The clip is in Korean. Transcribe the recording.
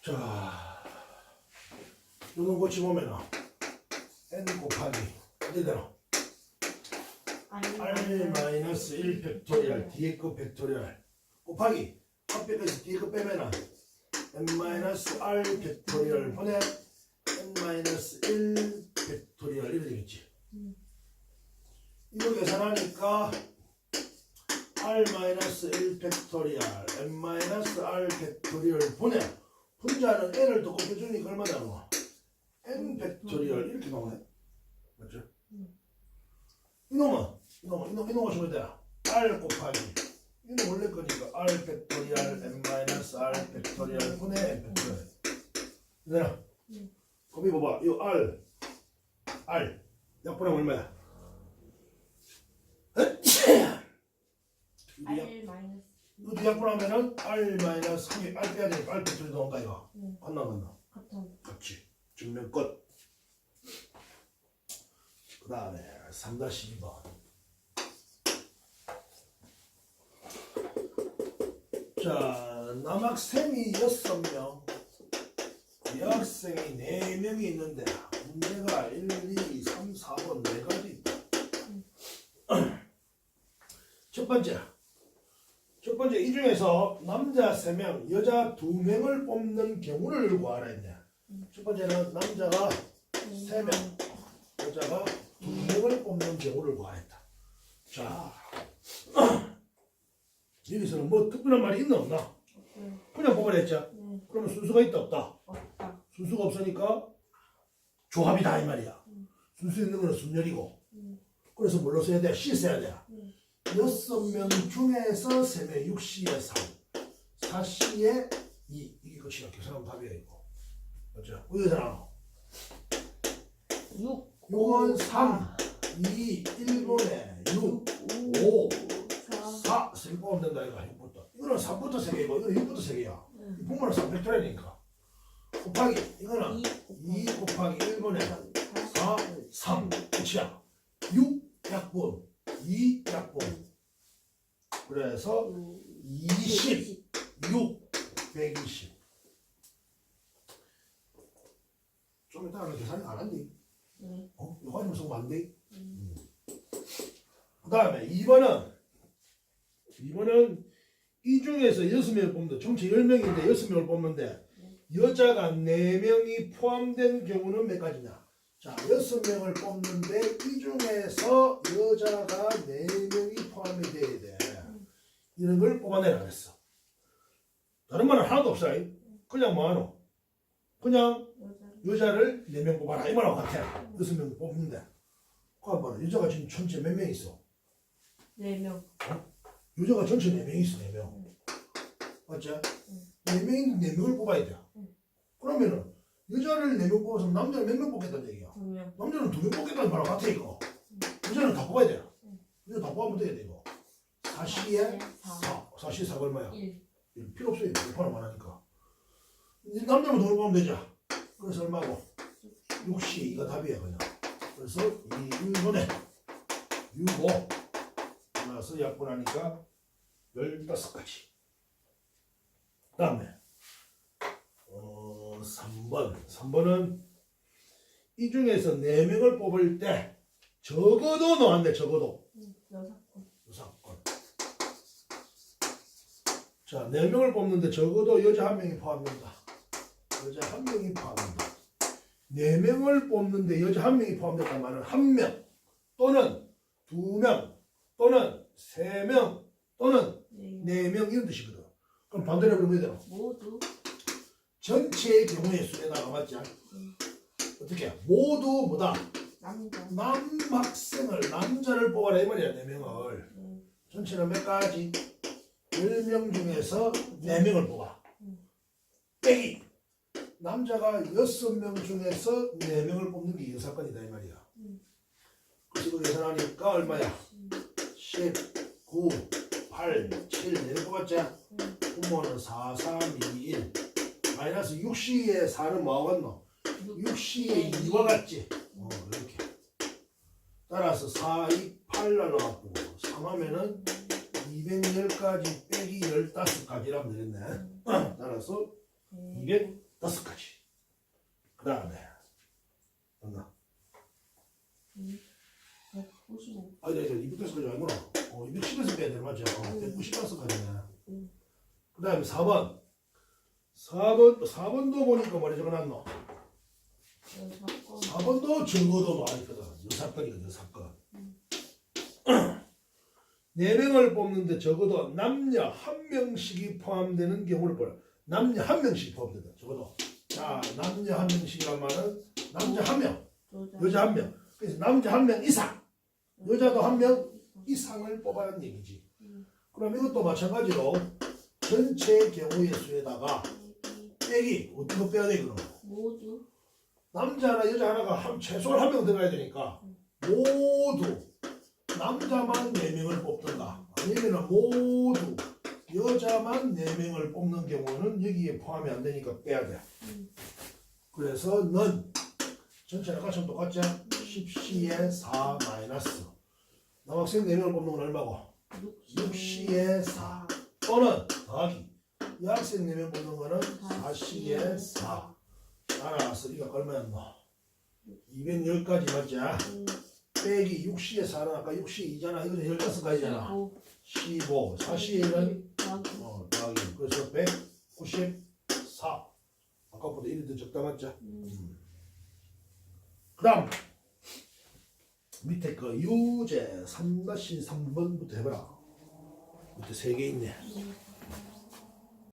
자, 이거 고치보면은 n 곱하기 어디 되나? r 마이너스 1 팩토리얼 뒤에 거 팩토리얼 곱하기 앞에 거에서 뒤에 거 빼면은 n 마이너스 r 팩토리얼 분의 n 마이너스 1 팩토리얼 이렇게 되겠지. 이거 계산하니까 r 마이너스 1 팩토리얼 n 마이너스 r 팩토리얼 분의 분자는 n을 더 곱해주니까 얼마 나와? n 팩토리얼 이렇게 나오네. 맞죠? 이놈은 이놈은 이놈 이놈 하시면 돼. r 곱하기 이는 원래 거니까 r 팩토리얼 n 마이너스 r 팩토리얼 분의 n 팩토리얼. 얘들아, 거기 봐봐. 이 r r 약분하면 얼마야? 약- R 마이너스 이거 약분 하면은 r 마이너스 3이 r 빼야 되니까 r 팩토리얼 나온다 이거. 응. 안 나간다. 같은 같이 증명 끝. 그 다음에 3-2번. 자, 남학생이 6명, 여학생이 4명이 있는데 문제가 1, 2, 3, 4번 4가지 있다. 첫 번째. 이 중에서 남자 3명, 여자 2명을 뽑는 경우를 구하라 했네. 첫 번째는 남자가 세 명. 여자가 두 명을 뽑는 경우를 구하였다. 자, 여기서는 뭐 특별한 말이 있나 없나? 그냥 뽑아냈죠. 네, 그러면 순수가 있다 없다? 순수가 없으니까 조합이다 이 말이야. 순수 있는 거는 순열이고. 음. 그래서 뭘로 써야 돼? 시 써야 돼. 음. 여섯 명 중에서 세 명, 6시에 3, 4시에 2. 이게 끝이야. 계산하면 답이야 이거. 맞죠? 어디서 나와? 6 6은 3, 2, 1분에 6, 5, 4, 3 뽑으면 된다 이거 6부터 이거는 3부터 3개고 이거는 6부터 3개야 이 부모는 3팩토리니까 곱하기 이거는 2 곱하기 1분에 4, 3 끝이야 6 약분 2 약분 그래서 20 6 120. 좀 이따 는 계산 안 한디? 네. 어? 이거 가지고 쓰면 안 돼? 음. 그 다음에 2번은 2번은 이 중에서 여섯 명을 뽑는데 전체 10명인데 여섯 명을 뽑는데 여자가 4명이 포함된 경우는 몇 가지냐? 자, 여섯 명을 뽑는데 이 중에서 여자가 4명이 포함이 돼야 돼. 이런 걸 뽑아내라 그랬어. 다른 말은 하나도 없어. 그냥 뭐하노? 그냥 여자를 여자를 4명 뽑아라 이 말하고 같아. 여섯 명 뽑는데. 그한 번 여자가 지금 전체 몇 명 있어? 4명. 여자가 전체 4명 있어 4명. 맞지? 4명인데 4명을 뽑아야 돼. 응. 그러면은 여자를 4명 뽑아서 남자를 몇 명 뽑겠다는 얘기야. 2명. 남자는 2명 뽑겠다는 말하고 같아 이거. 여자는 다 뽑아야 돼. 응. 여자 다 뽑으면 돼야 돼 이거. 4시에 4. 4. 4시에 4가 얼마야? 1. 이거 필요 없어요. 몇판을만 하니까. 이 남자만 돈을 뽑으면 되죠. 그래서 얼마고? 6시 이거 답이야 그냥. 그래서 2, 1분에 6, 5 나서 약분하니까 15가지. 그 다음에 어, 3번. 3번은 이 중에서 4명을 뽑을 때 적어도 나왔네 적어도. 여사건. 사건. 자, 네 명을 뽑는데 적어도 여자 한 명이 포함된다. 여자 한 명이 포함된다. 네 명을 뽑는데 여자 한 명이 포함된다 말은 한 명 또는 두 명 또는 세 명 또는 네. 네명 이런 뜻이거든. 그럼 반대로 어떻게 되나? 모두 전체의 경우의 수에다가 맞지? 음. 어떻게? 모두 뭐다? 남자. 남학생을 남자를 뽑아라 이 말이야 네 명을. 네. 전체는 몇 가지? 10명 중에서 4명을 뽑아. 음. 빼기. 남자가 6명 중에서 4명을 뽑는 게 여사건이다 이 말이야. 음. 그래서 그 계산하니까 얼마야? 10, 9, 8, 7, 4명 뽑았지? 음. 부모는 4, 3, 2, 1. 마이너스 6시에 4는 뭐하고 같노? 6시에 2와 같지? 어, 이렇게. 따라서 4, 2, 8 날라가고 3하면은 210까지 빼기 15까지라면 되겠네. 따라서 네. 200 다섯 가지. 그 다음에 맞나? 155 아니 아니 200까지까지 아니구나. 어 210에서 빼야 되는 맞죠? 어, 190까지까지네. 응. 그 다음에 4번. 4번 4번도 보니까 뭐래 적어놨노? 사건 4번도 증거도 많이 있거든. 여사건이거든, 여사건. 네 명을 뽑는데 적어도 남녀 한 명씩이 포함되는 경우를 보라. 남녀 한 명씩 포함된다. 적어도. 자, 남녀 한 명씩이란 말은 남자 한 명, 여자 한 명. 그래서 남자 한 명 이상, 여자도 한 명 이상을 뽑아라는 얘기지. 그럼 이것도 마찬가지로 전체 경우의 수에다가 빼기 어떻게 빼야 돼 그럼? 모두 남자 하나 여자 하나가 한 최소한 한 명 들어가야 되니까 모두 남자만 네 명을 뽑든가 아니면 모두 여자만 네 명을 뽑는 경우는 여기에 포함이 안 되니까 빼야 돼. 음. 그래서 는 전체 아까처럼 똑같지? 10C에 4 마이너스 남학생 네 명을 뽑는 건 얼마고? 6C에 4 또는 더하기 여학생 4명 뽑는 거는 4C에 4 따라서 이가 얼마였노? 210까지 맞지? 음, 빼기 6C에 4는 아까? 6C 2잖아. 이거는 15가지잖아. 15 4C에는 더하기 어, 더하기 그래서 194 아까보다 1이 더 적다 맞지? 음, 그 다음 밑에 그 유제 3-3번부터 해봐라. 밑에 3개 있네. 음,